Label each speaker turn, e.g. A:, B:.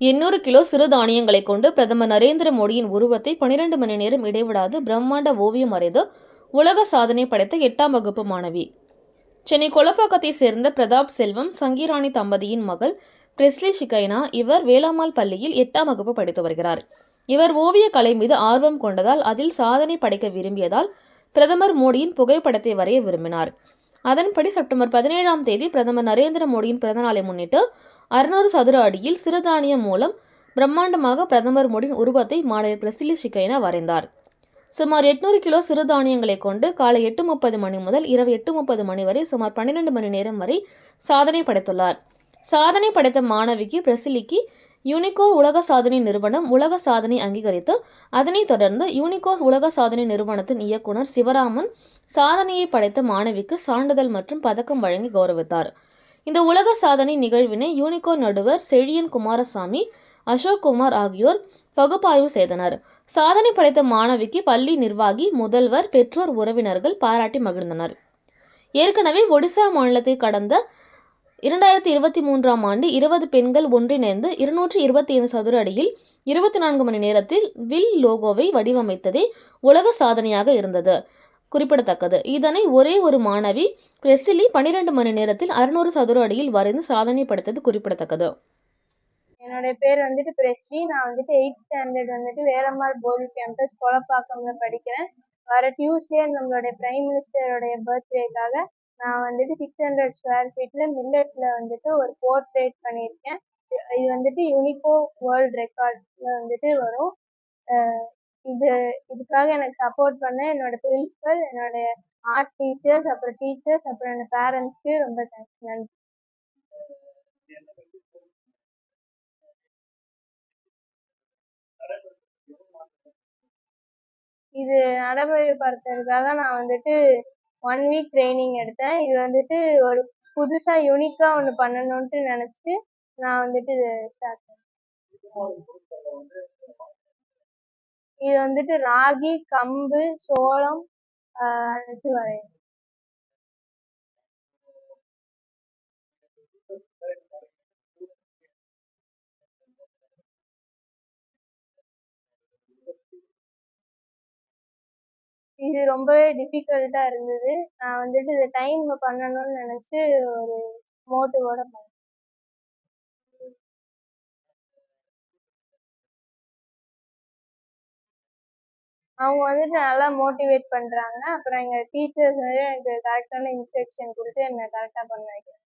A: எண்ணூறு கிலோ சிறுதானியங்களை கொண்டு பிரதமர் நரேந்திர மோடியின் உருவத்தை பனிரெண்டு மணி நேரம் இடைவிடாது பிரம்மாண்ட ஓவியம் வரைந்து உலக சாதனை படைத்த எட்டாம் வகுப்பு மாணவி. சென்னை கொலப்பாக்கத்தை சேர்ந்த பிரதாப் செல்வம் சங்கீராணி தம்பதியின் மகள் பிரெஸ்லி ஷிகைனா இவர் வேளாமால் பள்ளியில் எட்டாம் வகுப்பு படித்து வருகிறார். இவர் ஓவியக் கலை மீது ஆர்வம் கொண்டதால் அதில் சாதனை படைக்க விரும்பியதால் பிரதமர் மோடியின் புகைப்படத்தை வரைய விரும்பினார். அதன்படி செப்டம்பர் பதினேழாம் தேதி பிரதமர் நரேந்திர மோடியின் பிறந்தநாளை முன்னிட்டு அறுநூறு சதுர அடியில் சிறுதானியம் மூலம் பிரம்மாண்டமாக பிரதமர் மோடியின் உருவத்தை மாணவி பிரசிலி ஷிகைனா வரைந்தார். சுமார் எட்நூறு கிலோ சிறுதானியங்களை கொண்டு காலை எட்டு முப்பது மணி முதல் இரவு எட்டு முப்பது மணி வரை சுமார் பன்னிரண்டு மணி நேரம் வரை சாதனை படைத்துள்ளார். சாதனை படைத்த மாணவிக்கு பிரசிலிக்கு யூனிகோ உலக சாதனை நிறுவனம் உலக சாதனை அங்கீகரித்து அதனைத் தொடர்ந்து யூனிகோ உலக சாதனை நிறுவனத்தின் இயக்குனர் சிவராமன் சாதனையை படைத்த மாணவிக்கு சான்றிதழ் மற்றும் பதக்கம் வழங்கி கௌரவித்தார். இந்த உலக சாதனை நிகழ்வினை யூனிகோ நடுவர் செழியன் குமாரசாமி அசோக் குமார் ஆகியோர் பகுப்பாய்வு செய்தனர். சாதனை படைத்த மாணவிக்கு பள்ளி நிர்வாகி முதல்வர் பெற்றோர் உறவினர்கள் பாராட்டி மகிழ்ந்தனர். ஏற்கனவே ஒடிசா மாநிலத்தை கடந்த இரண்டாயிரத்தி இருபத்தி மூன்றாம் ஆண்டு இருபது பெண்கள் ஒன்றிணைந்து இருநூற்றி இருபத்தி ஐந்து சதுர அடியில் இருபத்தி நான்கு மணி நேரத்தில் வில் லோகோவை வடிவமைத்ததே உலக சாதனையாக இருந்தது. குறிப்பிடத்தக்கது. இதனை ஒரே ஒரு மாணவி பிரசிலி பனிரெண்டு மணி நேரத்தில் அறுநூறு சதுர அடியில் வரைந்து சாதனை படைத்தது குறிப்பிடத்தக்கது.
B: என்னுடைய பேர் வந்துட்டு பிரஸ்லி நான் வந்துட்டு எயிட் ஸ்டாண்டர்ட் வந்துட்டு வேலம்மாள் போதி கேம்பஸ் கொலப்பாக்கம்ல படிக்கிறேன். வர டியூஸ்டே நம்மளுடைய பிரைம் மினிஸ்டருடைய பர்த்டேக்காக நான் வந்துட்டு சிக்ஸ் ஹண்ட்ரட் ஸ்கொயர் ஃபீட்டில் மில்லட்ல வந்துட்டு ஒரு போர்ட்ரேட் பண்ணியிருக்கேன். இது- வந்துட்டு யூனிகோ வேர்ல்ட் ரெக்கார்ட்ல வந்துட்டு வரும். இது இதுக்காக எனக்கு சப்போர்ட் பண்ண என்னோட பிரின்சிபல் என்னோட ஆர்ட் டீச்சர்ஸ் அப்புறம் டீச்சர்ஸ் அப்புறம் என்னோட பேரண்ட்ஸ்க்கு ரொம்ப தேங்க்ஸ் நன்றி. இது நடைமுறைப்படுத்துறதுக்காக நான் வந்துட்டு ஒன் வீக் ட்ரைனிங் எடுத்தேன். இது வந்துட்டு ஒரு புதுசாக யூனிக்காக ஒன்று பண்ணணுன்ட்டு நினச்சிட்டு நான் வந்துட்டு இது ஸ்டார்ட் பண்ணேன். இது வந்துட்டு ராகி கம்பு சோளம் அதை வச்சு வரையணும் இது ரொம்பவே டிஃபிகல்ட்டாக இருந்தது. நான் வந்துட்டு இதை டைம் பண்ணணும்னு நினச்சிட்டு ஒரு மோட்டிவோட பண்ணேன். அவங்க வந்துட்டு நல்லா மோட்டிவேட் பண்ணுறாங்க அப்புறம் எங்கள் டீச்சர்ஸ் வந்து எனக்கு கரெக்டான இன்ஸ்ட்ரக்ஷன் கொடுத்து என்னை கரெக்டாக பண்ண வைக்கிறாங்க.